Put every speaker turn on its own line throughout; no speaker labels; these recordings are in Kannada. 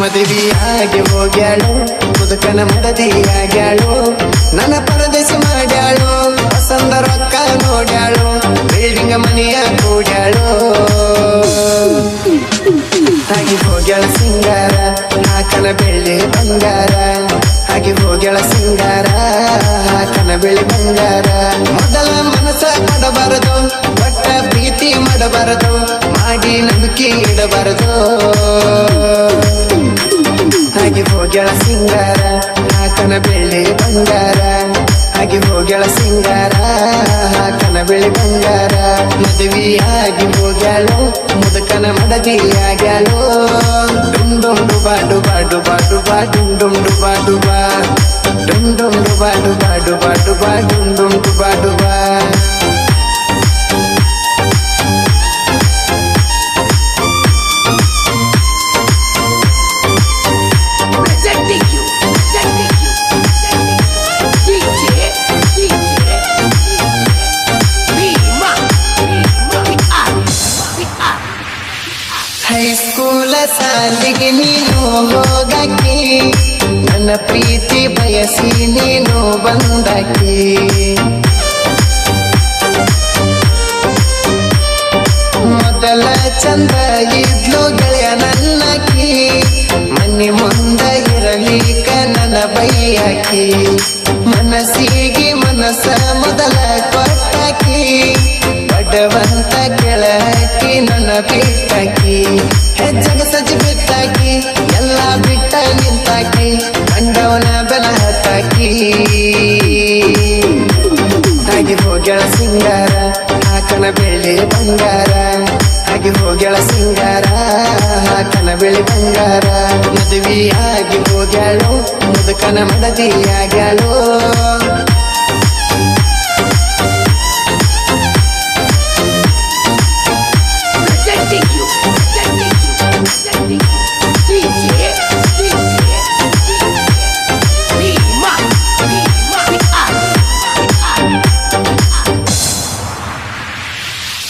ಮದುವೆಯಾಗಿ ಹೋಗ್ಯಾಳು, ಮುದುಕನ ಮಡದಿಯಾಗ್ಯಾಳು, ನನ್ನ ಪರದೇಶ ಮಾಡ್ಯಾಳು ಸಂದ ರೊಕ್ಕ ನೋಡ್ಯಾಳು ಬಿಲ್ಡಿಂಗ್ ಮನೆಯ ಕೂಡ್ಯಾಳು. ಹಾಗೆ ಹೋಗ್ಯಾಳ ಸಿಂಗಾರ ಹಾಕನ ಬೆಳ್ಳಿ ಬಂಗಾರ. ಹಾಗೆ ಹೋಗ್ಯಾಳ ಸಿಂಗಾರ ಹಾಕನ ಬೆಳ್ಳಿ ಬಂಗಾರ. ಮೊದಲ ಮನಸ ಕೊಡಬಾರದು, ಒಟ್ಟ ಪ್ರೀತಿ ಮಾಡಬಾರದು, ಮಾಡಿ ನಂಬಿಕೆ ಇಡಬಾರದು. ಹೋಗ್ಯಾಳ ಸಿಂಗಾರ, ಹಾಕನ ಬೆಳ್ಳಿ ಬಂಗಾರ. ಹಾಗೆ ಹೋಗ್ಯಾಳ ಸಿಂಗಾರ, ಹಾಕನ ಬೆಳ್ಳಿ ಬಂಗಾರ. ಮದುವೆಯಾಗಿ ಹೋಗ್ಯಾಳು, ಮುದುಕನ ಮಡದಿಯಾಗ್ಯಾಳು. ಡುಮ್ ಡುಮ್ ಬಾಡು ಬಾಡು ಬಾಡು ಡುಬಾ ಡುಮ್ ಬಾಡು ಡುಬಾ ಡುಬಾ. ಬಾಡು ಬಾಡು ಬಾಡು ಡುಬಾ ಡುಬಾ ಬಾಡು ಡುಬಾ. ಹೈಸ್ಕೂಲ ಸಾಲಿಗೆ ನೀನು ಹೋಗಕ್ಕೆ. ನನ್ನ ಪ್ರೀತಿ ಬಯಸಿ ನೀನು ಬಂದಕ್ಕೆ. ಮೊದಲ ಚಂದ ಇದ್ಲು ಗೆಳೆಯ ನನ್ನಕಿ ಮನೆ ಮುಂದ ಇರಲಿಕ್ಕ ನನ್ನ ಬೈಯಾಕಿ ಮನಸ್ಸಿಗೆ ಮನಸ್ಸ ಮೊದಲ ಬೆಳ್ಳಿ ಬಂಗಾರ ಆಗಿ ಹೋಗ್ಯಾಳ ಸಿಂಗಾರ ಹಾಕನ ಬೆಳ್ಳಿ ಬಂಗಾರ. ಮದುವೆಯಾಗಿ ಹೋಗ್ಯಾಳು ಮುದುಕನ ಮಡದಿಯಾಗ್ಯಾಳು.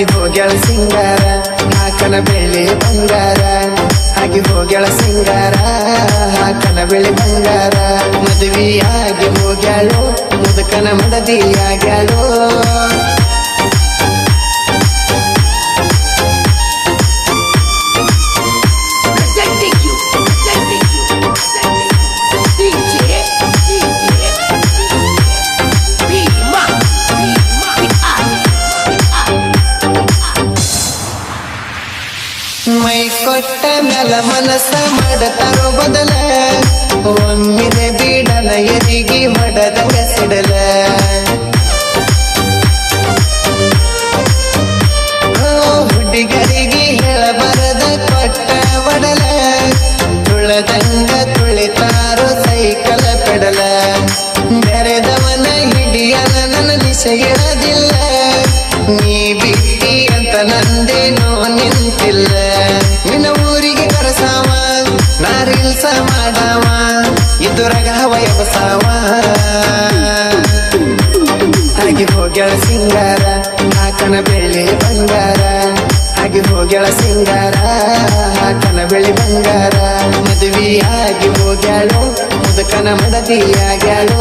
ಹಾಗೆ ಹೋಗ್ಯಾಳ ಸಿಂಗಾರ ಹಾಕನ ಬೆಳ್ಳಿ ಬಂಗಾರ. ಆಗಿ ಹೋಗ್ಯಾಳ ಸಿಂಗಾರ ಹಾಕನ ಬೆಳ್ಳಿ ಬಂಗಾರ. ಮದುವೆಯಾಗಿ ಹೋಗ್ಯಾಳು, ಮುದುಕನ ಮಡದಿಯಾಗ್ಯಾಳು. ಮೈ ಕೊಟ್ಟ ಮನಸ ಮನಸ್ಸ ಮಾಡತಾರೋ ಬದಲ. ಒಮ್ಮಿದೆ ಬೀಡಲ ಎದಿಗಿ ಮಡದ ಸಿಡಲ ಓ, ಹುಡುಗರಿಗೆ ಹೇಳಬಾರದ ಕೊಟ್ಟ ಒಡಲ. ತುಳದಂಗ ತುಳಿತಾರು ಸೈಕಲ ಪೆಡಲ. ಬೆರೆದವನ ಹಿಡಿಯಲ ನನ್ನ ನಿಶೆಗಿಡದಿಲ್ಲ ನೀ ಬಿಟ್ಟಿ ಅಂತ ನಂದೇನೋ ನಿಂತಿಲ್ಲ. ಹಾಗೆ ಹೋಗ್ಯಾಳ ಸಿಂಗಾರ ಹಾಕನ ಬೆಳ್ಳಿ ಬಂಗಾರ. ಆಗಿ ಹೋಗ್ಯಾಳ ಸಿಂಗಾರ ಹಾಕನ ಬೆಳ್ಳಿ ಬಂಗಾರ. ಮದುವೆಯಾಗಿ ಹೋಗ್ಯಾಳು, ಮುದುಕನ ಮಡದಿಯಾಗ್ಯಾಳು.